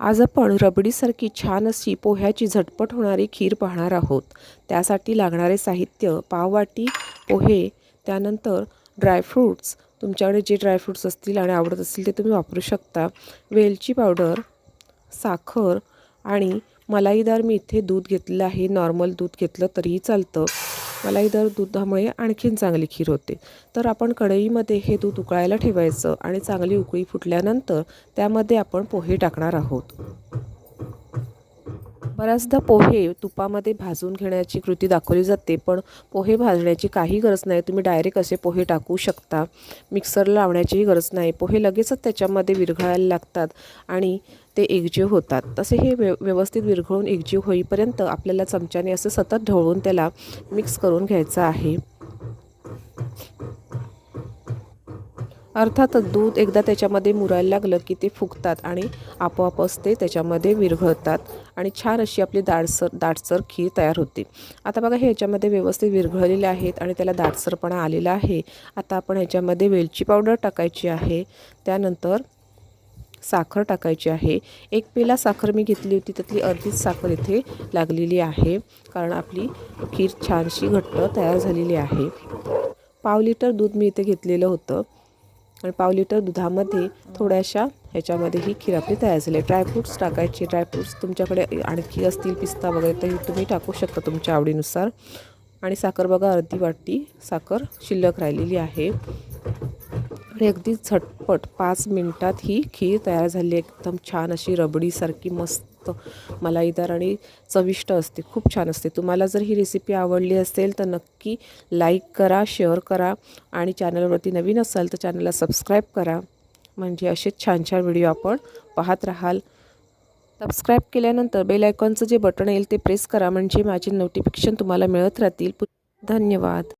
आज आपण रबडीसारखी छान अशी पोह्याची झटपट होणारी खीर पाहणार आहोत. त्यासाठी लागणारे साहित्य पाववाटी पोहे त्यानंतर ड्रायफ्रूट्स तुमच्याकडे जे ड्रायफ्रूट्स असतील आणि आवडत असतील ते तुम्ही वापरू शकता. वेलची पावडर साखर आणि मलाईदार मी इथे दूध घेतलेलं आहे. नॉर्मल दूध घेतलं तरीही चालतं. मलाई दर दुधामुळे आणखीन चांगली खीर होते. तर आपण कढईमध्ये हे दूध उकळायला ठेवायचं आणि चांगली उकळी फुटल्यानंतर त्यामध्ये आपण पोहे टाकणार आहोत. बऱ्याचदा पोहे तुपामध्ये भाजून घेण्याची कृती दाखवली जाते पण पोहे भाजण्याची काही गरज नाही. तुम्ही डायरेक्ट असे पोहे टाकू शकता. मिक्सर लावण्याचीही गरज नाही. पोहे लगेचच त्याच्यामध्ये विरघळायला लागतात आणि ते एकजीव होतात. तसे हे व्य व्यवस्थित विरघळून एकजीव होईपर्यंत आपल्याला चमच्याने असं सतत ढवळून त्याला मिक्स करून घ्यायचं आहे. अर्थातच दूध एकदा त्याच्यामध्ये मुरायला लागलं की ते फुगतात आणि आपोआपच ते त्याच्यामध्ये विरघळतात. आणि छान अशी आपली दाटसर दाटसर खीर तयार होते. आता बघा हे ह्याच्यामध्ये व्यवस्थित विरघळलेले आहेत आणि त्याला दाटसरपणा आलेला आहे. आता आपण ह्याच्यामध्ये वेलची पावडर टाकायची आहे. त्यानंतर साखर टाकायची आहे. एक पेला साखर मी घेतली होती त्यातली अर्धीच साखर इथे लागलेली आहे कारण आपली खीर छानशी घट्ट तयार झालेली आहे. पाव लिटर दूध मी इथे घेतलेलं होतं. आणि पाव लिटर दुधामध्ये थोड्याशा ह्याच्यामध्ये ही खीर आपली तयार झाली. ड्रायफ्रूट्स टाकायचे. ड्रायफ्रूट्स तुमच्याकडे आणखी असतील पिस्ता वगैरे तर तुम्ही टाकू शकता तुमच्या आवडीनुसार. आणि साखर बघा अर्धी वाटी साखर शिल्लक राहिलेली आहे. आणि अगदी झटपट पाच मिनटात ही खीर तयार झाली. एकदम छान अशी रबडीसारखी मस्त मलाईदार आणि चविष्ट असते. खूप छान असते. तुम्हाला जर ही रेसिपी आवडली असेल तर नक्की लाईक करा शेअर करा आणि चॅनलवरती नवीन असाल तर चॅनलला सबस्क्राईब करा. म्हणजे असेच छान छान व्हिडिओ आपण पाहत राहाल. सबस्क्राईब केल्यानंतर बेल आयकॉनचं जे बटन येईल ते प्रेस करा. म्हणजे माझे नोटिफिकेशन तुम्हाला मिळत राहतील. धन्यवाद.